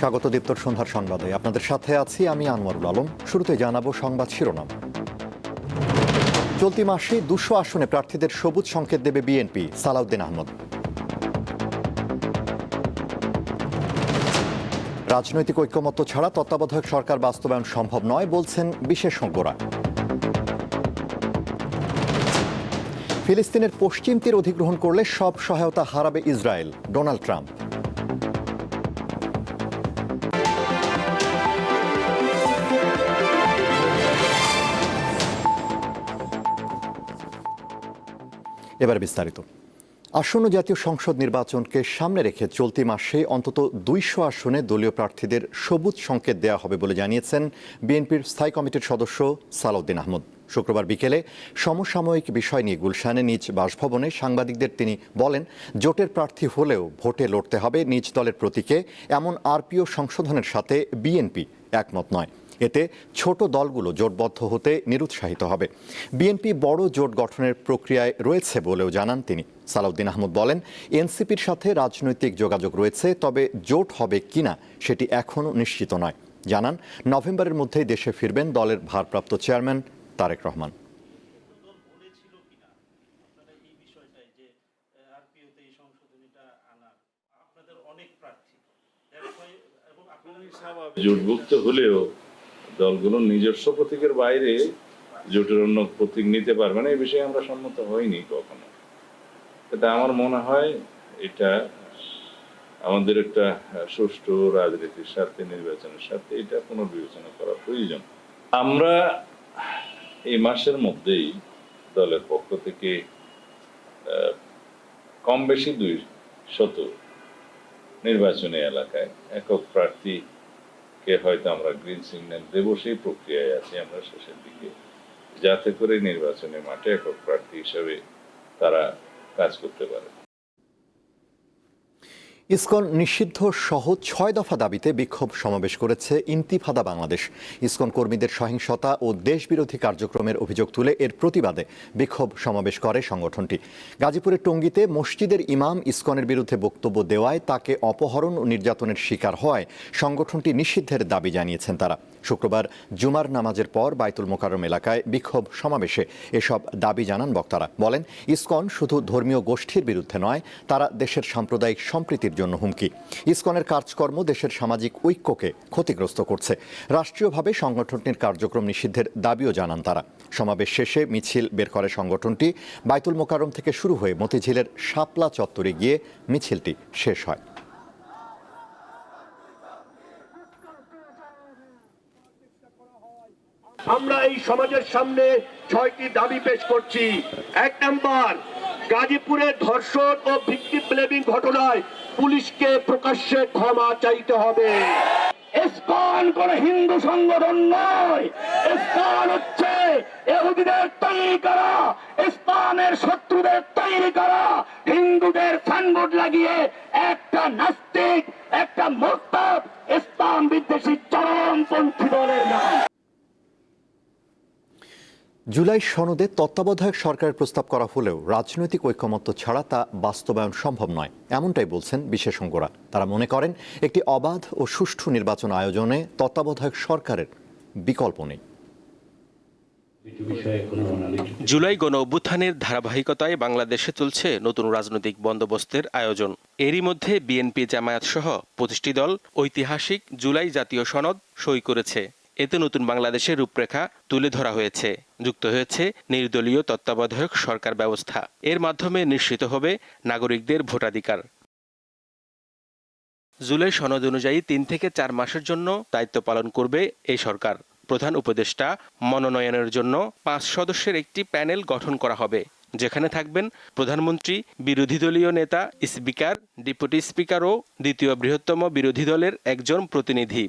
স্বাগত দীপ্তর সন্ধ্যার সংবাদে। আপনাদের সাথে আছি আমি আনোয়ারুল আলম। শুরুতে জানাব সংবাদ শিরোনাম। চলতি মাসে দুশো আসনে প্রার্থীদের সবুজ সংকেত দেবে বিএনপি, সালাউদ্দিন আহমদ। রাজনৈতিক ঐক্যমত্য ছাড়া তত্ত্বাবধায়ক সরকার বাস্তবায়ন সম্ভব নয়, বলছেন বিশেষজ্ঞরা। ফিলিস্তিনের পশ্চিম তীর অধিগ্রহণ করলে সব সহায়তা হারাবে ইসরায়েল, ডোনাল্ড ট্রাম্প। এবার বিস্তারিত। আসন্ন জাতীয় সংসদ নির্বাচনকে সামনে রেখে চলতি মাসে অন্তত দুইশো আসনে দলীয় প্রার্থীদের সবুজ সংকেত দেওয়া হবে বলে জানিয়েছেন বিএনপির স্থায়ী কমিটির সদস্য সালাউদ্দিন আহমদ। শুক্রবার বিকেলে সমসাময়িক বিষয় নিয়ে গুলশানে নিজ বাসভবনে সাংবাদিকদের তিনি বলেন, জোটের প্রার্থী হলেও ভোটে লড়তে হবে নিজ দলের প্রতীকে, এমন আরপিও সংশোধনের সাথে বিএনপি একমত নয়। এতে ছোট দলগুলো জোটবদ্ধ হতে নিরুৎসাহিত হবে। বিএনপি বড় জোট গঠনের প্রক্রিয়ায় রয়েছে বলেও জানান তিনি। সালাউদ্দিন আহমদ বলেন এনসিপির সাথে রাজনৈতিক যোগাযোগ রয়েছে তবে জোট হবে কিনা সেটি এখনও নিশ্চিত নয়। জানান নভেম্বরের মধ্যেই দেশে ফিরবেন দলের ভারপ্রাপ্ত চেয়ারম্যান তারেক রহমান। জোটভুক্ত হলেও দলগুলো নিজস্ব প্রতীকের বাইরে জোটের অন্য প্রতীক নিতে পারবে না, এই বিষয়ে আমরা সম্মত হইনি কখনো। এটা আমার মনে হয় এটা আমাদের একটা সুষ্ঠু রাজনীতির স্বার্থে, নির্বাচনের স্বার্থে এটা পুনর্বিবেচনা করা প্রয়োজন। আমরা এই মাসের মধ্যেই দলের পক্ষ থেকে কম বেশি দুই শত নির্বাচনী এলাকায় একক প্রার্থী কে হয়তো আমরা গ্রিন সিগন্যাল দেব, সেই প্রক্রিয়ায় আছি আমরা শেষের দিকে। যাতে করে নির্বাচনে মাঠে একক প্রার্থী হিসেবে তারা কাজ করতে পারে। ইসকন নিষিদ্ধ সহ ছয় দফা দাবিতে বিক্ষোভ সমাবেশ করেছে ইন্তিফাদা বাংলাদেশ। ইসকন কর্মীদের সহিংসতা ও দেশবিরোধী কার্যক্রমের অভিযোগ তুলে এর প্রতিবাদে বিক্ষোভ সমাবেশ করে সংগঠনটি। গাজীপুরের টঙ্গীতে মসজিদের ইমাম ইসকনের বিরুদ্ধে বক্তব্য দেওয়ায় তাকে অপহরণ ও নির্যাতনের শিকার হওয়ায় সংগঠনটি নিষিদ্ধের দাবি জানিয়েছেন তারা। শুক্রবার জুমার নামাজের পর বাইতুল মোকাররম এলাকায় বিক্ষোভ সমাবেশে এসব দাবি জানান বক্তারা। বলেন, ইসকন শুধু ধর্মীয় গোষ্ঠীর বিরুদ্ধে নয়, তারা দেশের সাম্প্রদায়িক সম্প্রীতির জন্য হুমকি। ইসকনের কাজকর্ম দেশের সামাজিক ঐক্যকে ক্ষতিগ্রস্ত করছে। রাষ্ট্রীয়ভাবে সংগঠনটির কার্যক্রম নিষিদ্ধের দাবিও জানান তারা। সমাবেশ শেষে মিছিল বের করে সংগঠনটি বাইতুল মোকাররম থেকে শুরু হয়ে মতিঝিলের শাপলা চত্বরে গিয়ে মিছিলটি শেষ হয়। আমরা এই সমাজের সামনে ছয়টি দাবি পেশ করছি। এক নাম্বার, গাজীপুরের ধর্ষণ ও ভিক্টিম ব্লেমিং ঘটনায় পুলিশকে প্রকাশ্যে ক্ষমা চাইতে হবে। ইসকন কোন হিন্দু সংগঠন নয়। ইসকন হচ্ছে এহুদিদের তৈরি করা ইসলামের শত্রুদের তৈরি করা। হিন্দুদের সাইনবোর্ড লাগিয়ে একটা নাস্তিক, একটা মোরতাদ ইসলাম বিদ্বেষী চরমপন্থী দলের নাম। জুলাই সনদে তত্ত্বাবধায়ক সরকারের প্রস্তাব করা হলেও রাজনৈতিক ঐকমত্য ছাড়া তা বাস্তবায়ন সম্ভব নয়, এমনটাই বলছেন বিশেষজ্ঞরা। তারা মনে করেন, একটি অবাধ ও সুষ্ঠু নির্বাচন আয়োজনে তত্ত্বাবধায়ক সরকারের বিকল্প নেই। জুলাই গণ অভ্যুত্থানের ধারাবাহিকতায় বাংলাদেশে চলছে নতুন রাজনৈতিক বন্দোবস্তের আয়োজন। এরই মধ্যে বিএনপি জামায়াত সহ পঁচিশটি দল ঐতিহাসিক জুলাই জাতীয় সনদ সই করেছে। এতে নতুন বাংলাদেশের রূপরেখা তুলে ধরা হয়েছে। যুক্ত হয়েছে নির্দলীয় তত্ত্বাবধায়ক সরকার ব্যবস্থা। এর মাধ্যমে নিশ্চিত হবে নাগরিকদের ভোটাধিকার। জুলাই সনদ অনুযায়ী তিন থেকে চার মাসের জন্য দায়িত্ব পালন করবে এই সরকার। প্রধান উপদেষ্টা মনোনয়নের জন্য পাঁচ সদস্যের একটি প্যানেল গঠন করা হবে, যেখানে থাকবেন প্রধানমন্ত্রী, বিরোধী দলীয় নেতা, স্পিকার, ডেপুটি স্পিকার ও দ্বিতীয় বৃহত্তম বিরোধী দলের একজন প্রতিনিধি।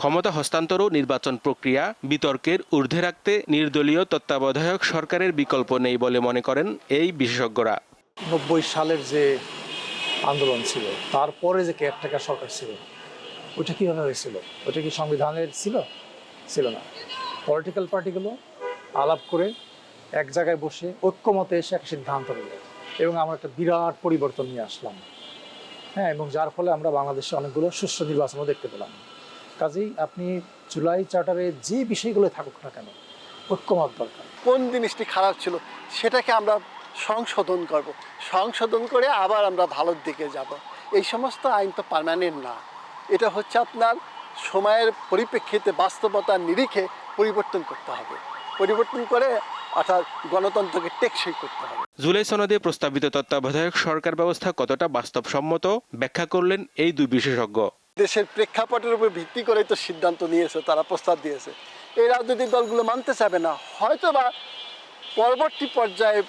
ক্ষমতা হস্তান্তর ও নির্বাচন প্রক্রিয়া, বিতর্কের ঊর্ধ্বে রাখতে নির্দলীয় তত্ত্বাবধায়ক সরকারের বিকল্প নেই বলে মনে করেন এই বিশেষজ্ঞরা। নব্বই সালের যে আন্দোলন ছিল, তারপরে যে কেয়ারটেকার সরকার ছিল, ওইটা কীভাবে হয়েছিল? ওইটা কি সংবিধানের ছিল? ছিল না। পলিটিক্যাল পার্টিগুলো আলাপ করে এক জায়গায় বসে ঐক্যমতে এসে একটা সিদ্ধান্ত নিল এবং আমরা একটা বিরাট পরিবর্তন নিয়ে আসলাম। হ্যাঁ এবং যার ফলে আমরা বাংলাদেশে অনেকগুলো সুষ্ঠু নির্বাচনও দেখতে পেলাম। কাজেই আপনি জুলাই চার্টারে যে বিষয়গুলো থাকুক না কেন ঐক্যমত দরকার। কোন জিনিসটি খারাপ ছিল সেটাকে আমরা সংশোধন করব। সংশোধন করে আবার আমরা ভালোর দিকে যাব। এই সমস্ত আইন তো পার্মানেন্ট না। এটা হচ্ছে আপনার সময়ের পরিপ্রেক্ষিতে বাস্তবতার নিরিখে পরিবর্তন করতে হবে। পরিবর্তন করে অর্থাৎ গণতন্ত্রকে টেকসই করতে হবে। জুলাই সনদে প্রস্তাবিত তত্ত্বাবধায়ক সরকার ব্যবস্থা কতটা বাস্তবসম্মত ব্যাখ্যা করলেন এই দুই বিশেষজ্ঞ। দেশের প্রেক্ষাপটের উপর ভিত্তি করে তো সিদ্ধান্ত নিয়েছে, তারা প্রস্তাব দিয়েছে। এই রাজনৈতিক দলগুলো মানতে চাবে না। হয়তো বা পরবর্তী পর্যায়ে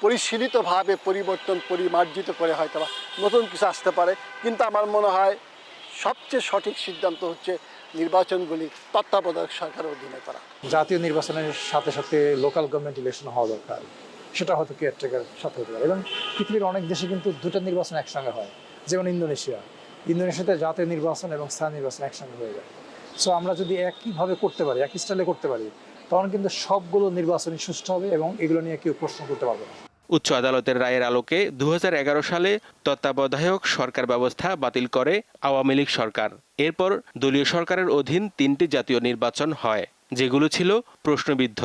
পরিশীলিতভাবে পরিবর্তন পরিমার্জিত করে হয়তো বা নতুন কিছু আসতে পারে। কিন্তু আমার মনে হয় সবচেয়ে সঠিক সিদ্ধান্ত হচ্ছে নির্বাচনগুলি তত্ত্বাবধায়ক সরকারের অধীনে করা। জাতীয় নির্বাচনের সাথে সাথে লোকাল গভর্নমেন্ট ইলেকশন হওয়া দরকার। সেটা হয়তো কেয়ারটেকার সাথে হতে পারে। এবং পৃথিবীর অনেক দেশে কিন্তু দুটো নির্বাচন একসঙ্গে হয়। যেমন ইন্দোনেশিয়া। ইন্দোনেশিয়াতে জাতীয় নির্বাচন এবং স্থানীয় নির্বাচন একসঙ্গে হয়ে যায়। সো আমরা যদি একইভাবে করতে পারি একই স্টাইলে করতে পারি তখন কিন্তু সবগুলো নির্বাচনই সুষ্ঠু হবে এবং এগুলো নিয়ে কেউ প্রশ্ন করতে পারবে না। উচ্চ আদালতের রায়ের আলোকে দুহাজার এগারো সালে তত্ত্বাবধায়ক সরকার ব্যবস্থা বাতিল করে আওয়ামী লীগ সরকার। এরপর দলীয় সরকারের অধীন তিনটি জাতীয় নির্বাচন হয় যেগুলো ছিল প্রশ্নবিদ্ধ।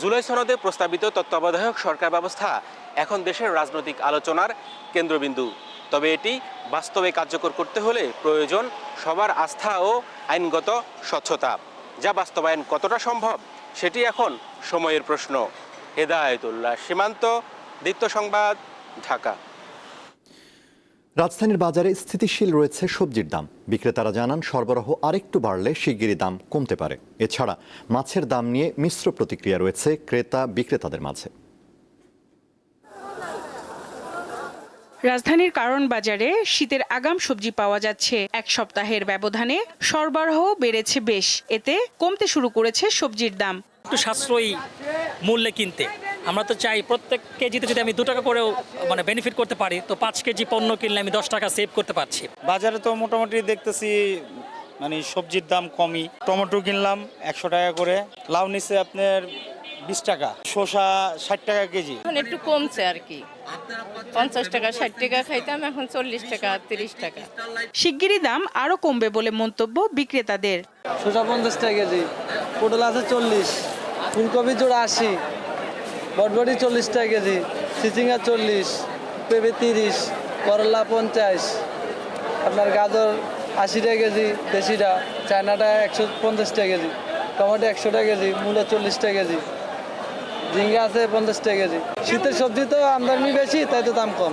জুলাই সনদে প্রস্তাবিত তত্ত্বাবধায়ক সরকার ব্যবস্থা এখন দেশের রাজনৈতিক আলোচনার কেন্দ্রবিন্দু। তবে এটি বাস্তবে কার্যকর করতে হলে প্রয়োজন সবার আস্থা ও আইনগত স্বচ্ছতা। যা বাস্তবায়ন কতটা সম্ভব, সেটি এখন সময়ের প্রশ্ন। হেদায়তুল্লাহ, সীমান্ত দীপ্ত সংবাদ, ঢাকা। রাজধানীর বাজারে স্থিতিশীল রয়েছে সবজির দাম। বিক্রেতারা জানান, সরবরাহ আরেকটু বাড়লে শিগগিরই দাম কমতে পারে। এছাড়া, মাছের দাম নিয়ে মিশ্র প্রতিক্রিয়া রয়েছে ক্রেতা বিক্রেতাদের মাঝে। রাজধানীর কারণ বাজারে শীতের আগাম সবজি পাওয়া যাচ্ছে। এক সপ্তাহের ব্যবধানে সরবরাহ বেড়েছে বেশ। এতে কমতে শুরু করেছে সবজির দাম। একটু সাশ্রয়ী মূল্যে কিনতে। আমরা তো চাই প্রত্যেক কেজিতে যদি আমি দু টাকা করেও মানে বেনিফিট করতে পারি তো পাঁচ কেজি পণ্য কিনলে আমি দশ টাকা সেভ করতে পারছি। বাজারে তো মোটামুটি দেখতেছি মানে সবজির দাম কমই। টমেটো কিনলাম একশো টাকা করে। লাউ নিচ্ছে আপনার বিশ টাকা শসা ষাট টাকা কেজি। এখন একটু কমছে আর কি। পঞ্চাশ টাকা ষাট টাকা খাইতাম এখন চল্লিশ টাকা তিরিশ টাকা। শিগগিরই দাম আরও কমবে বলে মন্তব্য বিক্রেতাদের। শসা পঞ্চাশ টাকা কেজি পটল আছে চল্লিশ ফুলকপি জোড়া আশি বটবটি চল্লিশ টাকা কেজি চিচিঙ্গা চল্লিশ পেঁপে তিরিশ করলা পঞ্চাশ আপনার গাজর আশি টাকা কেজি দেশিটা চায়নাটা একশো পঞ্চাশ টাকা কেজি টমেটো একশো টাকা কেজি মূলা চল্লিশ টাকা কেজি। ঝিঙ্গা আছে পঞ্চাশ টাকা কেজি। শীতের সবজি তো আমদানি বেশি তাই তো দাম কম।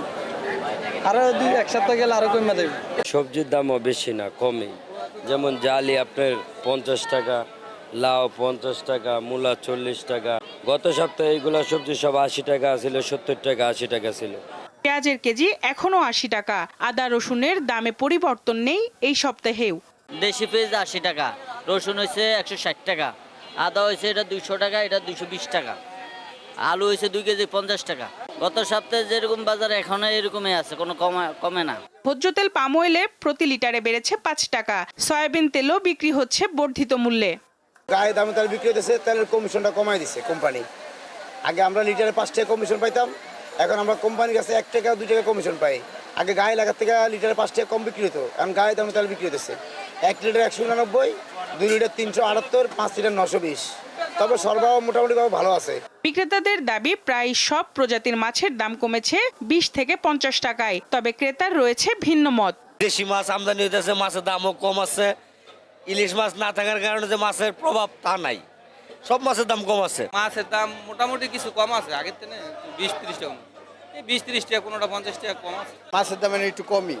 আরও দুই এক সপ্তাহ গেলে আরও কমে দেবে। সবজির দামও বেশি না কমই। যেমন জালি আপনার পঞ্চাশ টাকা লাউ পঞ্চাশ টাকা মূলা চল্লিশ টাকা। গত সপ্তাহে এইগুলা সবজি সব আশি টাকা ছিল সত্তর টাকা আশি টাকা ছিল। পেঁয়াজের কেজি এখনও আশি টাকা। আদা রসুনের দামে পরিবর্তন নেই এই সপ্তাহেও। দেশি পেঁয়াজ আশি টাকা রসুন হয়েছে একশো ষাট টাকা আদা হয়েছে এটা দুইশো টাকা এটা দুইশো বিশ টাকা। আলু হয়েছে দুই কেজি পঞ্চাশ টাকা। গত সপ্তাহে যেরকম বাজার এখনও এরকমই আছে কোনো কমে কমে না। ভোজ্য তেল পাম অয়েলে প্রতি লিটারে বেড়েছে পাঁচ টাকা। সয়াবিন তেলও বিক্রি হচ্ছে বর্ধিত মূল্যে। গায়ে দামে তেল বিক্রি হতেছে তেলের কমিশনটা কমাই দিছে কোম্পানি। আগে আমরা লিটারে পাঁচ টাকা কমিশন পাইতাম এখন আমরা কোম্পানির কাছে এক টাকা দুই টাকা কমিশন পাই। আগে গায়ে লাগার থেকে লিটারে পাঁচ টাকা কম বিক্রি হতো এখন গায়ে দামে তেল বিক্রি হতেছে এক লিটার একশো উনানব্বই দুই লিটার তিনশো আটাত্তর পাঁচ লিটার নশো বিশ। তবে সরবরাহ মোটামুটিভাবে ভালো আছে। বিক্রেতাদের দাবি প্রায় সব প্রজাতির মাছের দাম কমেছে বিশ থেকে পঞ্চাশ টাকায় তবে ক্রেতার রয়েছে ভিন্ন মত। দেশি মাছ আমদানি হইতেছে মাছের দামও কম আছে। ইলিশ মাছ না থাকার কারণে যে মাছের প্রভাব তা নাই। সব মাছের দাম কম আছে। মাছের দাম মোটামুটি কিছু কম আছে আগের থেকে বিশ তিরিশ টাকা এই বিশ তিরিশ টাকা কোনোটা পঞ্চাশ টাকা কম আছে। মাছের দাম একটু কমই।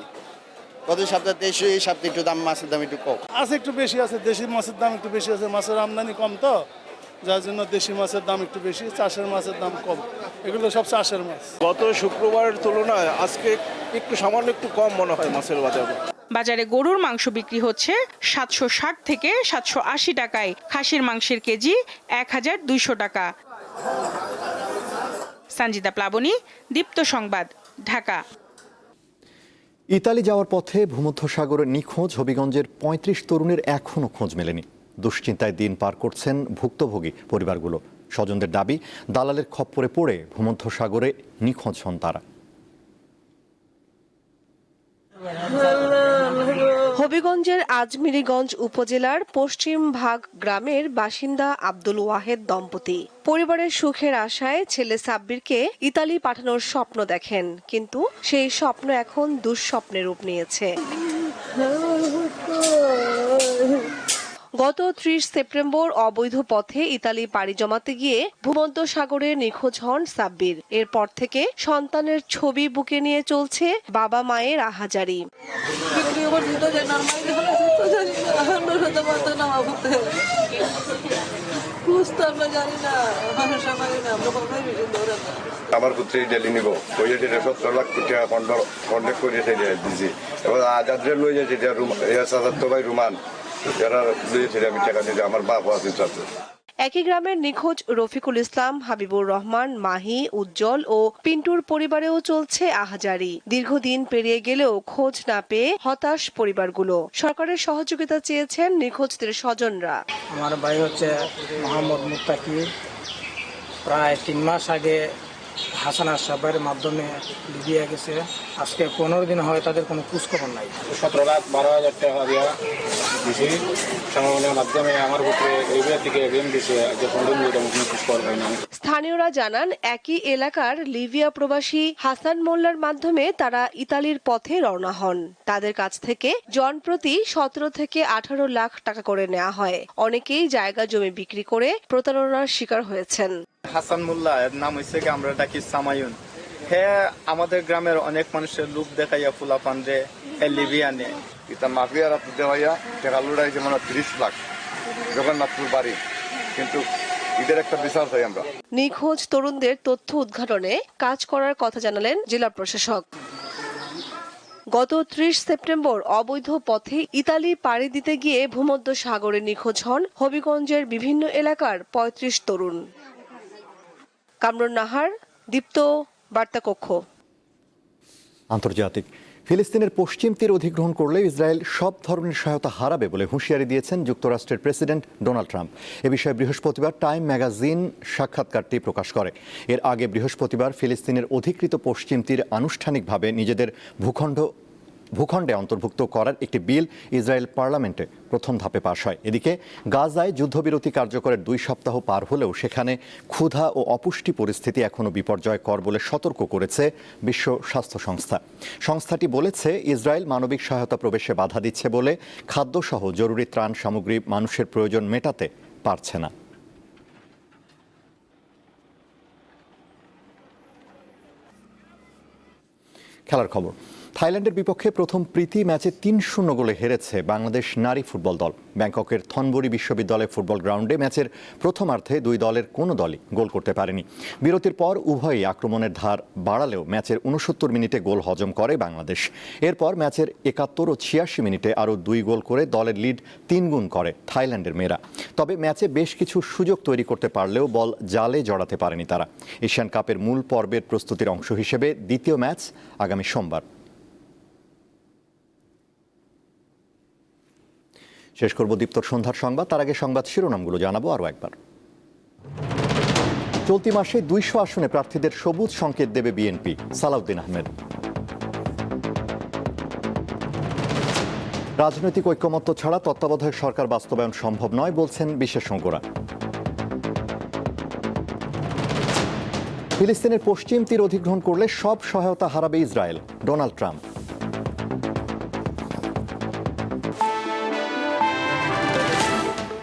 গত সপ্তাহে দেশে এই সপ্তাহে একটু দাম মাছের দাম একটু কম। আছে একটু বেশি আছে দেশি মাছের দাম একটু বেশি আছে মাছের আমদানি কম তো। যার জন্য দেশি মাছের দাম একটু বেশি চাষের মাছের দাম কম। এগুলো সব চাষের মাছ। গত শুক্রবারের তুলনায় আজকে একটু সামান্য একটু কম মনে হয় মাছের বাজারে। বাজারে গরুর মাংস বিক্রি হচ্ছে সাতশো ষাট থেকে সাতশো আশি টাকায়। খাসির মাংসের কেজি এক হাজার দুইশো টাকা। সঞ্জিতা প্লাবনী দীপ্ত সংবাদ ঢাকা। ইতালি যাওয়ার পথে ভূমধ্যসাগরে নিখোঁজ হবিগঞ্জের পঁয়ত্রিশ তরুণের এখনও খোঁজ মেলেনি। দুশ্চিন্তায় দিন পার করছেন ভুক্তভোগী পরিবারগুলো। স্বজনদের দাবি, দালালের খপ্পরে পড়ে ভূমধ্যসাগরে নিখোঁজ হন তারা। হবিগঞ্জের আজমিরিগঞ্জ উপজেলার পশ্চিম ভাগ গ্রামের বাসিন্দা আব্দুল ওয়াহেদ দম্পতি। পরিবারের সুখের আশায় ছেলে সাব্বিরকে ইতালি পাঠানোর স্বপ্ন দেখেন, কিন্তু সেই স্বপ্ন এখন দুঃস্বপ্নের রূপ নিয়েছে। গত ত্রিশ সেপ্টেম্বর অবৈধ পথে ইতালি পাড়ি জমাতে গিয়ে ভূমধ্য সাগরে নিখোঁজ হন সাব্বির এরপর থেকে সন্তানের ছবি বুকে নিয়ে চলছে বাবা মায়ের আহাজারি আমার পুত্র ডেলি নিব ওই যে লাখ কোটি টাকা করে এবার আজাদের লই যাচ্ছে রুমান যারা লইয়েছে আমি টাকা দিতে আমার বাপ আছে সাথে। একই গ্রামের নিখোঁজ রফিকুল ইসলাম হাবিবুর রহমান মাহি উজ্জ্বল ও পিন্টুর পরিবারেও চলছে আহাজারি। দীর্ঘদিন পেরিয়ে গেলেও খোঁজ না পেয়ে হতাশ পরিবারগুলো। সরকারের সহযোগিতা চেয়েছেন নিখোঁজদের স্বজনরা। আমার ভাই হচ্ছে মোহাম্মদ মুত্তাকি। প্রায় তিন মাস আগে হাসান আশরাফের মাধ্যমে দিয়ে গেছে। আজকে পনেরো দিন হয় তাদের কোনো খোঁজখবর নাই। সতেরো লাখ বারো হাজার টাকা দিয়া দিছি। সংগঠনের মাধ্যমে আমার উপরে লিবিয়া থেকে ঋণ দিছে আজকে পনেরো দিন খোঁজখবর হয় না স্থানীয়রা জানান একই এলাকার লিবিয়া প্রবাসী হাসান মোল্লার মাধ্যমে তারা ইতালির পথে রওনা হন। তাদের কাছ থেকে জনপ্রতি সতেরো থেকে আঠারো লাখ টাকা করে নেওয়া হয়। অনেকেই জায়গা জমি বিক্রি করে প্রতারণার শিকার হয়েছেন। হাসান মোল্লা এর নাম হয়েছে কি আমরা ডাকি সামায়ুন। হ্যাঁ আমাদের গ্রামের অনেক মানুষের লোক দেখাইয়া ফুলা পান্ডে লিবিয়ানে। এটা মাফিয়ারা দেওয়াইয়া টাকা লুড়াই যেমন ত্রিশ লাখ জগন্নাথপুর বাড়ি। কিন্তু ঈদের একটা চাই আমরা। নিখোঁজ তরুণদের তথ্য উদ্ঘাটনে কাজ করার কথা জানালেন জেলা প্রশাসক। গত ত্রিশ সেপ্টেম্বর অবৈধ পথে ইতালি পাড়ি দিতে গিয়ে ভূমধ্য সাগরে নিখোঁজ হন হবিগঞ্জের বিভিন্ন এলাকার ৩৫ তরুণ। কামরুন নাহার, দীপ্ত বার্তা কক্ষ আন্তর্জাতিক। ফিলিস্তিনের পশ্চিম তীর অধিগ্রহণ করলে ইসরায়েল সব ধরনের সহায়তা হারাবে বলে হুঁশিয়ারি দিয়েছেন যুক্তরাষ্ট্রের প্রেসিডেন্ট ডোনাল্ড ট্রাম্প। এ বিষয়ে বৃহস্পতিবার টাইম ম্যাগাজিন সাক্ষাৎকারটি প্রকাশ করে। এর আগে বৃহস্পতিবার ফিলিস্তিনের অধিকৃত পশ্চিম তীর আনুষ্ঠানিকভাবে নিজেদের ভূখণ্ড ভূখণ্ডে অন্তর্ভুক্ত করার একটি বিল ইসরায়েল পার্লামেন্টে প্রথম ধাপে পাশ হয়। এদিকে গাজায় যুদ্ধবিরতি কার্যকরের দুই সপ্তাহ পার হলেও সেখানে ক্ষুধা ও অপুষ্টি পরিস্থিতি এখনও বিপর্যয়কর বলে সতর্ক করেছে বিশ্ব স্বাস্থ্য সংস্থা। সংস্থাটি বলেছে, ইসরায়েল মানবিক সহায়তা প্রবেশে বাধা দিচ্ছে বলে খাদ্যসহ জরুরি ত্রাণ সামগ্রী মানুষের প্রয়োজন মেটাতে পারছে না। খেলার খবর। থাইল্যান্ডের বিপক্ষে প্রথম প্রীতি ম্যাচে তিন শূন্য গোলে হেরেছে বাংলাদেশ নারী ফুটবল দল। ব্যাংককের থনবুরি বিশ্ববিদ্যালয় ফুটবল গ্রাউন্ডে ম্যাচের প্রথমার্ধে দুই দলের কোনো দলই গোল করতে পারেনি। বিরতির পর উভয়ই আক্রমণের ধার বাড়ালেও ম্যাচের উনসত্তর মিনিটে গোল হজম করে বাংলাদেশ। এরপর ম্যাচের একাত্তর ও ছিয়াশি মিনিটে আরও দুই গোল করে দলের লিড তিন গুণ করে থাইল্যান্ডের মেয়েরা। তবে ম্যাচে বেশ কিছু সুযোগ তৈরি করতে পারলেও বল জালে জড়াতে পারেনি তারা। এশিয়ান কাপের মূল পর্বের প্রস্তুতির অংশ হিসেবে দ্বিতীয় ম্যাচ আগামী সোমবার। শেষ করব দীপ্তর সন্ধ্যার সংবাদ। তার আগে সংবাদ শিরোনামগুলো জানাব আরও একবার। চলতি মাসে দুইশো আসনে প্রার্থীদের সবুজ সংকেত দেবে বিএনপি, সালাউদ্দিন আহমেদ। রাজনৈতিক ঐক্যমত্য ছাড়া তত্ত্বাবধায়ক সরকার বাস্তবায়ন সম্ভব নয়, বলছেন বিশেষজ্ঞরা। ফিলিস্তিনের পশ্চিম তীর অধিগ্রহণ করলে সব সহায়তা হারাবে ইসরায়েল, ডোনাল্ড ট্রাম্প।